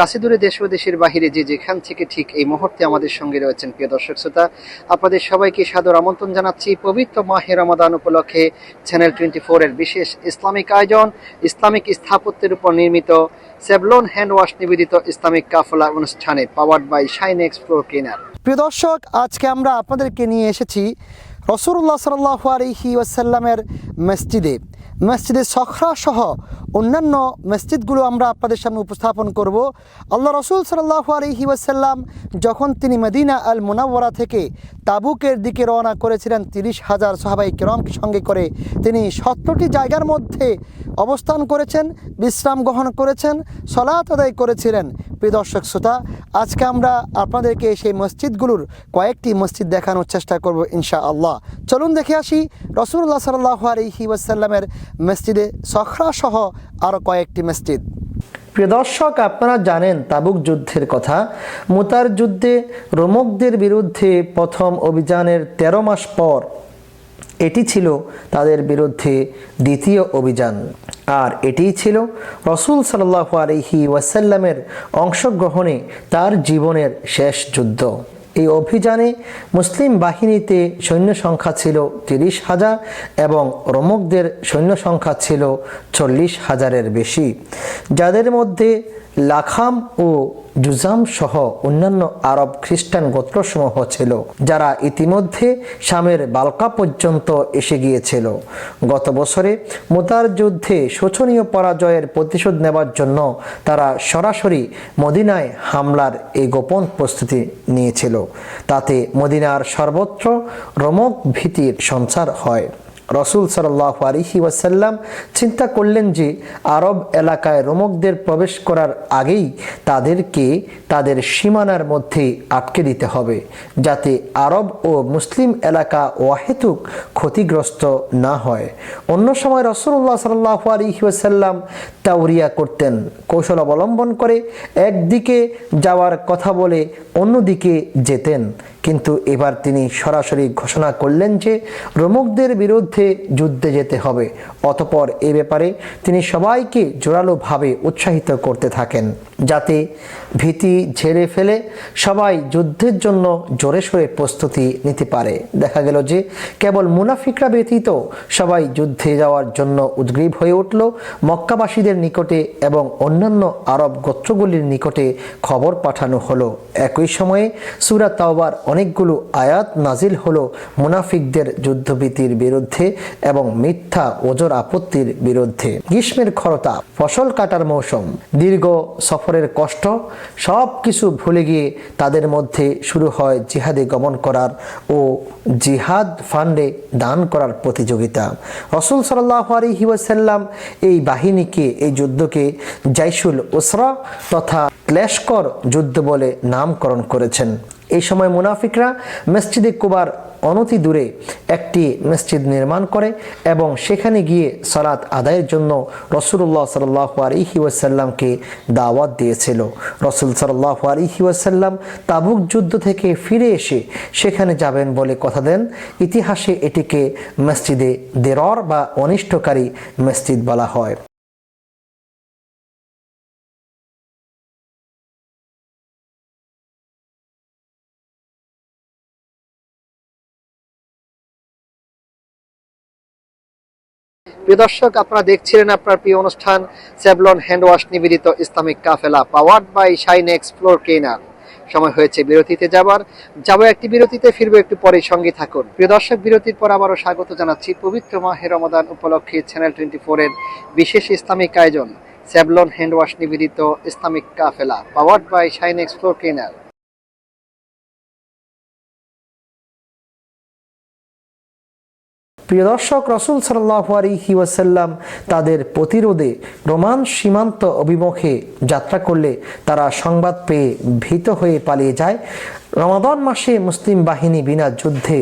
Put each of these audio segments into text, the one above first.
কাছে দূরে দেশ ও দেশের বাহিরে যে যেখান থেকে ঠিক এই মুহূর্তে আমাদের সঙ্গে রয়েছেন প্রিয় দর্শক শ্রোতা, আপনাদের সবাইকে সাদর আমন্ত্রণ জানাচ্ছি। পবিত্র মাহে রমাদান উপলক্ষে চ্যানেল টোয়েন্টি এর বিশেষ ইসলামিক আয়োজন, ইসলামিক স্থাপত্যের উপর নির্মিত সেভলন হ্যান্ড ওয়াশ নিবেদিত ইসলামিক কাফলা অনুষ্ঠানে পাওয়ার্ড বাই শাইন এক্সপ্লোর কেনার প্রিয় দর্শক, আজকে আমরা আপনাদেরকে নিয়ে এসেছি রসুল্লাহ সাল্লাহ আলহি ওয়াসাল্লামের মসজিদে। মসজিদে সখরা সহ অন্যান্য মসজিদগুলো আমরা আপনাদের সামনে উপস্থাপন করব। আল্লাহ রসুল সাল্লাহ আলহি ওয়াসাল্লাম যখন তিনি মদিনা আল মুনাওয়ারা থেকে তাবুকের দিকে রওনা করেছিলেন, তিরিশ হাজার সাহাবাই কেরমকে সঙ্গে করে তিনি সত্তরটি জায়গার মধ্যে অবস্থান করেছেন, বিশ্রাম গ্রহণ করেছেন, সলাত আদায় করেছিলেন। প্রিয় দর্শক শ্রোতা, আজকে আমরা আপনাদেরকে সেই মসজিদগুলোর কয়েকটি মসজিদ দেখানোর চেষ্টা করব ইনশা আল্লাহ চলুন দেখে আসি রসুল্লাহ সাল্লাহ আলহি ওয়াসাল্লামের মসজিদে সখরা সহ আরও কয়েকটি মসজিদ। প্রিয় দর্শক, আপনারা জানেন তাবুক যুদ্ধের কথা। মুতার যুদ্ধে রোমকদের বিরুদ্ধে প্রথম অভিযানের ১৩ মাস পর এটি ছিল তাদের বিরুদ্ধে দ্বিতীয় অভিযান। আর এটিই ছিল রসুল সাল্লাহ আলহি ওয়াসাল্লামের অংশগ্রহণে তার জীবনের শেষ যুদ্ধ। এই অভিযানে মুসলিম বাহিনীতে সৈন্য সংখ্যা ছিল তিরিশ হাজার এবং রোমকদের সৈন্য সংখ্যা ছিল চল্লিশ হাজারের বেশি। যাদের মধ্যে লাখাম ও জুজাম সহ অন্যান্য আরব খ্রিস্টান গোত্রসমূহ ছিল, যারা ইতিমধ্যে শামের বালকা পর্যন্ত এসে গিয়েছিল। গত বছরে মোতার যুদ্ধে শোচনীয় পরাজয়ের প্রতিশোধ নেবার জন্য তারা সরাসরি মদিনায় হামলার এই গোপন প্রস্তুতি নিয়েছিল। তাতে মদিনার সর্বত্র রমক ভীতির সঞ্চার হয়। রসুল সাল্লাহ আলিহি ওয়াসাল্লাম চিন্তা করলেন যে আরব এলাকায় রোমকদের প্রবেশ করার আগেই তাদেরকে তাদের সীমানার মধ্যে আটকে দিতে হবে যাতে আরব ও মুসলিম এলাকা ওয়াহেতুক ক্ষতিগ্রস্ত না হয়। অন্য সময় রসুল্লাহ সাল্লাহ আলিহি ওয়াসাল্লাম তাউরিয়া করতেন, কৌশল অবলম্বন করে একদিকে যাওয়ার কথা বলে অন্যদিকে যেতেন। কিন্তু এবার তিনি সরাসরি ঘোষণা করলেন যে রোমকদের বিরুদ্ধে যুদ্ধে যেতে হবে। অতপর এ ব্যাপারে তিনি সবাইকে জোরালোভাবে উৎসাহিত করতে থাকেন, যাতে ভীতি ঝেড়ে ফেলে সবাই যুদ্ধের জন্য জোরে সোরে প্রস্তুতি নিতে পারে। দেখা গেল যে কেবল মুনাফিকরা ব্যতীত সবাই যুদ্ধে যাওয়ার জন্য উদ্গ্রীব হয়ে উঠল। মক্কাবাসীদের নিকটে এবং অন্যান্য আরব গোত্রগুলির নিকটে খবর পাঠানো হলো। একই সময়ে সুরা তাওবার অনেকগুলো আয়াত নাজিল হলো মুনাফিকদের যুদ্ধভীতির বিরুদ্ধে এবং মিথ্যা ওজর আপত্তির বিরুদ্ধে। গ্রীষ্মের খরতা ফসল কাটার মৌসুম, দীর্ঘ সফরের কষ্ট সব কিছু ভুলে গিয়ে তাদের মধ্যে শুরু হয় জিহাদে গমন করার ও জিহাদ ফান্ডে দান করার প্রতিযোগিতা। রসুল সাল্লাহ আলহি ওয়াসাল্লাম এই বাহিনীকে, এই যুদ্ধকে জাইসুল ওসরা তথা ক্লেশকর যুদ্ধ বলে নামকরণ করেছেন। এই সময় মুনাফিকরা মসজিদে কুবার অনতি দূরে একটি মসজিদ নির্মাণ করে এবং সেখানে গিয়ে সালাত আদায়ের জন্য রসুল্লাহ সাল্লাহ আলহি ওয়াসাল্লামকে দাওয়াত দিয়েছিল। রসুল সাল্লাহ আলহি ওয়াসাল্লাম তাবুক যুদ্ধ থেকে ফিরে এসে সেখানে যাবেন বলে কথা দেন। ইতিহাসে এটিকে মসজিদে দেরর বা অনিষ্টকারী মসজিদ বলা হয়। প্রিয় দর্শক, আপনারা দেখছিলেন আপনার প্রিয় অনুষ্ঠান সেভলন হ্যান্ড ওয়াশ নিবেদিত ইসলামিক কাফেলা পাওয়ার্ড বাই শাইন এক্সপ্লোর কেনার সময় হয়েছে বিরতিতে যাবার। যাব একটি বিরতিতে, ফিরবো একটু পরে সঙ্গে থাকুন। প্রিয় দর্শক, বিরতির পর আবারও স্বাগত জানাচ্ছি পবিত্র মাহে রমাদান উপলক্ষে চ্যানেল টোয়েন্টি ফোরের বিশেষ ইসলামিক আয়োজন, সেভলন হ্যান্ড ওয়াশ নিবেদিত ইসলামিক কাফেলা পাওয়ার্ড বাই শাইন এক্সপ্লোর কেনার প্রিয় দর্শক, রসুল সাল্লাহ ওয়াসাল্লাম তাদের প্রতিরোধে রোমান সীমান্ত অভিমুখে যাত্রা করলে তারা সংবাদ পেয়ে ভীত হয়ে পালিয়ে যায়। রমাদান মাসে মুসলিম বাহিনী বিনা যুদ্ধে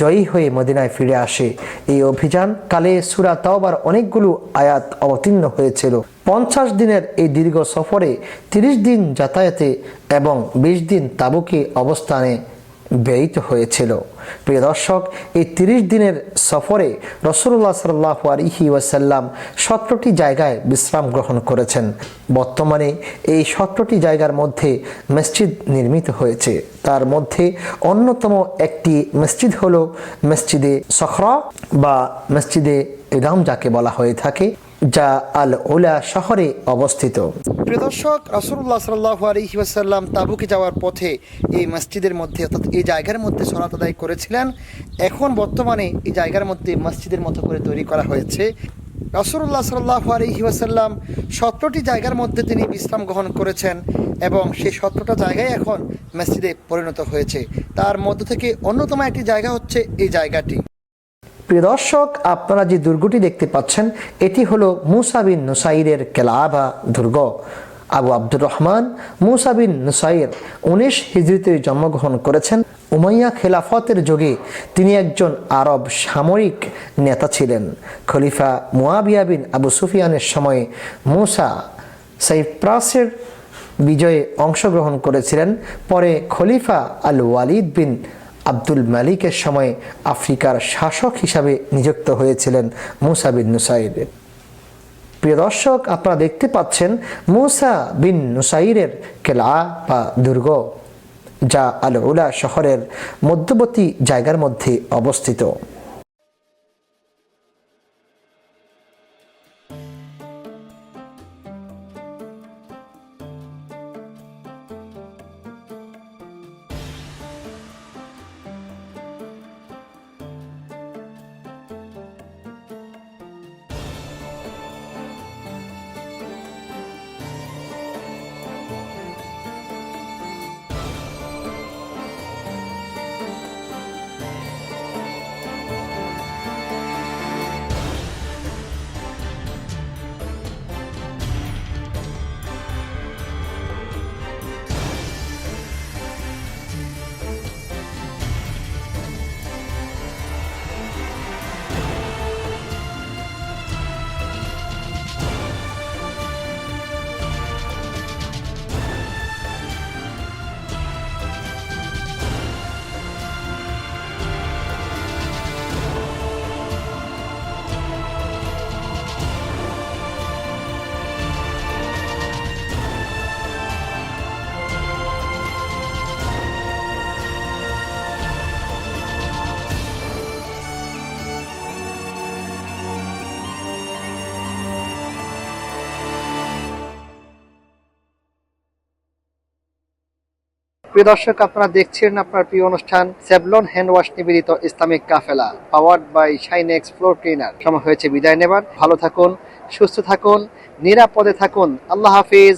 জয়ী হয়ে মদিনায় ফিরে আসে। এই অভিযান কালে সুরা তাওবার অনেকগুলো আয়াত অবতীর্ণ হয়েছিল। পঞ্চাশ দিনের এই দীর্ঘ সফরে তিরিশ দিন যাতায়াতে এবং বিশ দিন তাবুকে অবস্থানে ব্যয়িত হয়েছিল। প্রিয় দর্শক, এই তিরিশ দিনের সফরে রসুল্লাহ সাল্লাহ আলহি ওয়াসাল্লাম সতেরোটি জায়গায় বিশ্রাম গ্রহণ করেছেন। বর্তমানে এই সতেরোটি জায়গার মধ্যে মসজিদ নির্মিত হয়েছে। তার মধ্যে অন্যতম একটি মসজিদ হল মসজিদে সখরা বা মসজিদে ইদাম যাকে বলা হয়ে থাকে। যা আল ওলা শহরে অবস্থিত। প্রিয় দর্শক রসুল্লাহ সাল্লাহ আলহি ওয়াসাল্লাম তাবুকে যাওয়ার পথে এই মসজিদের মধ্যে, অর্থাৎ এই জায়গার মধ্যে সলাত আদায় করেছিলেন। এখন বর্তমানে এই জায়গার মধ্যে মসজিদের মতো করে তৈরি করা হয়েছে। রসুল্লাহ সাল্লাহ আলহি ওয়াসাল্লাম সতেরোটি জায়গার মধ্যে তিনি বিশ্রাম গ্রহণ করেছেন এবং সেই সতেরোটা জায়গায় এখন মসজিদে পরিণত হয়েছে। তার মধ্য থেকে অন্যতম একটি জায়গা হচ্ছে এই জায়গাটি। প্রিয় দর্শক, আপনারা যে দুর্গটি দেখতে পাচ্ছেন, এটি হলো মুসাবিন নুসাইরের কেলাবা দুর্গ। আবু আব্দুর রহমান মুসাবিন নুসাইর উনিশ হিজড়িতে জন্মগ্রহণ করেছেন। উমাইয়া খেলাফতের যুগে তিনি একজন আরব সামরিক নেতা ছিলেন। খলিফা মুয়াবিয়া বিন আবু সুফিয়ানের সময়ে মুসা সাইপ্রাসের বিজয়ে অংশগ্রহণ করেছিলেন। পরে খলিফা আল ওয়ালিদ বিন আব্দুল মালিকের সময় আফ্রিকার শাসক হিসাবে নিযুক্ত হয়েছিলেন মুসা বিন প্রিয় দর্শক, আপনারা দেখতে পাচ্ছেন মুসা বিন নুসাইরের কেলা বা দুর্গ, যা আল উলা শহরের মধ্যবর্তী জায়গার মধ্যে অবস্থিত। প্রিয় দর্শক, আপনারা দেখছেন আপনার প্রিয় অনুষ্ঠান সেভলন হ্যান্ড ওয়াশ নিবেদিত Islamic Kafela powered by Shinex floor cleaner সময় হয়েছে, বিদায় নেবার। ভালো থাকুন, সুস্থ থাকুন, নিরাপদে থাকুন। আল্লাহ হাফিজ।